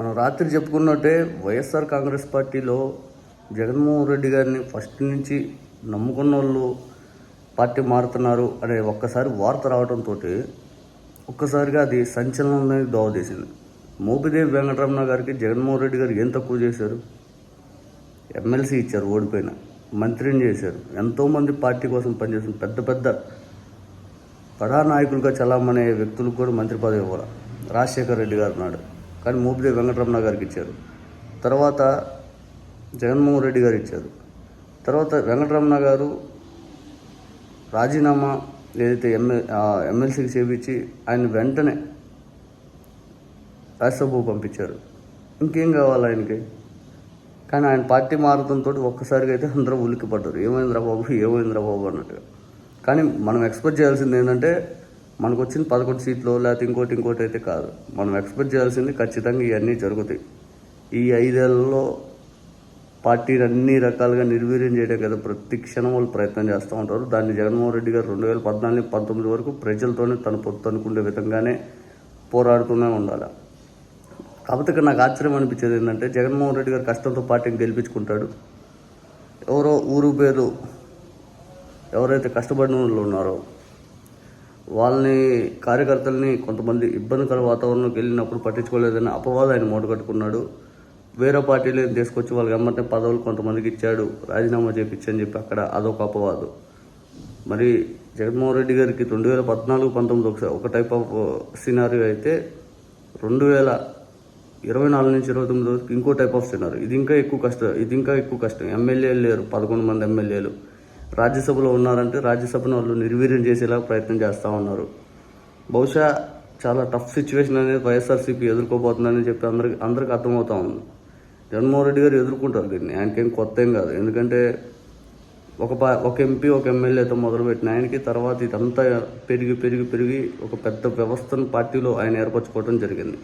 మనం రాత్రి చెప్పుకున్నట్టే వైఎస్ఆర్ కాంగ్రెస్ పార్టీలో జగన్మోహన్ రెడ్డి గారిని ఫస్ట్ నుంచి నమ్ముకున్న వాళ్ళు పార్టీ మారుతున్నారు అనే ఒక్కసారి వార్త రావడంతో ఒక్కసారిగా అది సంచలనం దోవదీసింది మోపిదేవి వెంకటరమణ గారికి జగన్మోహన్ రెడ్డి గారు ఏం తక్కువ చేశారు? ఎమ్మెల్సీ ఇచ్చారు ఓడిపోయిన. మంత్రిని చేశారు. ఎంతోమంది పార్టీ కోసం పనిచేసిన పెద్ద పెద్ద ప్రధాన నాయకులుగా చలామణే వ్యక్తులకు కూడా మంత్రి పదవి ఇవ్వాలి. రాజశేఖర్ రెడ్డి గారు ఉన్నాడు కానీ మోపిదేవి వెంకటరమణ గారికి ఇచ్చారు. తర్వాత జగన్మోహన్ రెడ్డి గారు ఇచ్చారు. తర్వాత వెంకటరమణ గారు రాజీనామా ఏదైతే ఎమ్మె ఎమ్మెల్సీకి చేపించి ఆయన వెంటనే రాజ్యసభకు పంపించారు. ఇంకేం కావాలి ఆయనకి? కానీ ఆయన పార్టీ మారడంతో ఒక్కసారిగా అయితే అందరూ ఉలిక్కి పడ్డారు ఏమైందిరా బాబు? ఏమైందిరా బాబు అన్నట్టుగా. కానీ మనం ఎక్స్పెక్ట్ చేయాల్సింది ఏంటంటే మనకు వచ్చిన పదకొండు సీట్లు లేకపోతే ఇంకోటి ఇంకోటి అయితే కాదు. మనం ఎక్స్పెక్ట్ చేయాల్సింది ఖచ్చితంగా ఇవన్నీ జరుగుతాయి. ఈ ఐదేళ్ళలో పార్టీని అన్ని రకాలుగా నిర్వీర్యం చేయడం కదా ప్రతి క్షణం వాళ్ళు ప్రయత్నం చేస్తూ ఉంటారు. దాన్ని జగన్మోహన్ రెడ్డి గారు రెండు వేల పద్నాలుగు పంతొమ్మిది వరకు ప్రజలతోనే తన పొత్తు అనుకునే విధంగానే పోరాడుతూనే ఉండాలి. కాకపోతే ఇక్కడ నాకు ఆశ్చర్యం అనిపించేది ఏంటంటే జగన్మోహన్ రెడ్డి గారు కష్టంతో పార్టీని గెలిపించుకుంటాడు. ఎవరో ఊరు పేరు ఎవరైతే కష్టపడిన వాళ్ళు ఉన్నారో వాళ్ళని కార్యకర్తల్ని కొంతమంది ఇబ్బందికర వాతావరణంలోకి వెళ్ళినప్పుడు పట్టించుకోలేదని అపవాదం ఆయన మూటగట్టుకున్నాడు వేరే పార్టీలు తీసుకొచ్చి వాళ్ళకి ఎమ్మటే పదవులు కొంతమందికి ఇచ్చాడు. రాజీనామా చేయించని చెప్పి అక్కడ అదొక అపవాదు. మరి జగన్మోహన్ రెడ్డి గారికి రెండు వేల పద్నాలుగు పంతొమ్మిది ఒకసారి ఒక టైప్ ఆఫ్ సినారియో అయితే రెండు వేల ఇరవై నాలుగు నుంచి ఇరవై తొమ్మిది వరకు ఇంకో టైప్ ఆఫ్ సినారీ ఇది ఇంకా ఎక్కువ కష్టం ఇది ఇంకా ఎక్కువ కష్టం. ఎమ్మెల్యేలు లేరు పదకొండు మంది ఎమ్మెల్యేలు. రాజ్యసభలో ఉన్నారంటే రాజ్యసభను వాళ్ళు నిర్వీర్యం చేసేలా ప్రయత్నం చేస్తూ ఉన్నారు. బహుశా చాలా టఫ్ సిచ్యువేషన్ అనేది వైఎస్ఆర్సీపీ ఎదుర్కోబోతుందని చెప్పి అందరికి అందరికి అర్థమవుతా ఉంది. జగన్మోహన్ రెడ్డి గారు ఎదుర్కొంటారు దీన్ని. ఆయనకేం కొత్త ఏం కాదు. ఎందుకంటే ఒక పా ఒక ఎంపీ ఒక ఎమ్మెల్యేతో మొదలుపెట్టిన ఆయనకి తర్వాత ఇదంతా పెరిగి పెరిగి పెరిగి ఒక పెద్ద వ్యవస్థను పార్టీలో ఆయన ఏర్పరచుకోవడం జరిగింది.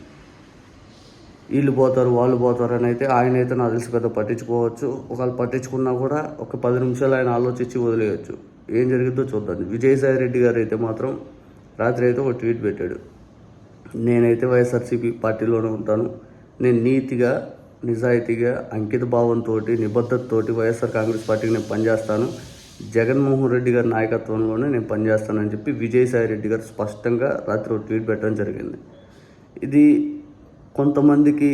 వీళ్ళు పోతారు వాళ్ళు పోతారు అని అయితే ఆయన అయితే నాకు తెలిసి పెద్ద పట్టించుకోవచ్చు. ఒకవేళ పట్టించుకున్నా కూడా ఒక పది నిమిషాలు ఆయన ఆలోచించి వదిలేయచ్చు. ఏం జరిగిందో చూద్దాం. విజయసాయి రెడ్డి గారు అయితే మాత్రం రాత్రి అయితే ఒక ట్వీట్ పెట్టాడు. నేనైతే వైఎస్ఆర్సీపీ పార్టీలోనే ఉంటాను. నేను నీతిగా నిజాయితీగా అంకిత భావంతో నిబద్ధతతోటి వైఎస్ఆర్ కాంగ్రెస్ పార్టీకి నేను పనిచేస్తాను. జగన్మోహన్ రెడ్డి గారి నాయకత్వంలోనే నేను పనిచేస్తానని చెప్పి విజయసాయి రెడ్డి గారు స్పష్టంగా రాత్రి ఒక ట్వీట్ పెట్టడం జరిగింది. ఇది కొంతమందికి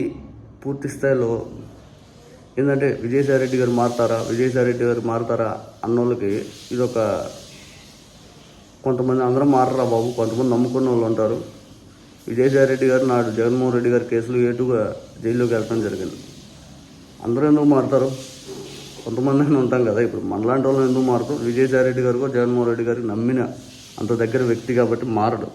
పూర్తి స్థాయిలో ఏంటంటే విజయసాయిరెడ్డి గారు మారుతారా విజయసాయిరెడ్డి గారు మారుతారా అన్నోళ్ళకి ఇది ఒక కొంతమంది అందరం మారరా బాబు కొంతమంది నమ్ముకున్న వాళ్ళు ఉంటారు. విజయసాయిరెడ్డి గారు నాడు జగన్మోహన్ రెడ్డి గారి కేసులు ఏటుగా జైల్లోకి వెళ్ళడం జరిగింది. అందరూ ఎందుకు మారుతారు? కొంతమంది అయినా ఉంటాం కదా ఇప్పుడు మనలాంటి వాళ్ళు ఎందుకు మారుతారు విజయసాయిరెడ్డి గారు జగన్మోహన్ రెడ్డి గారికి నమ్మిన అంత దగ్గర వ్యక్తి కాబట్టి మారడు.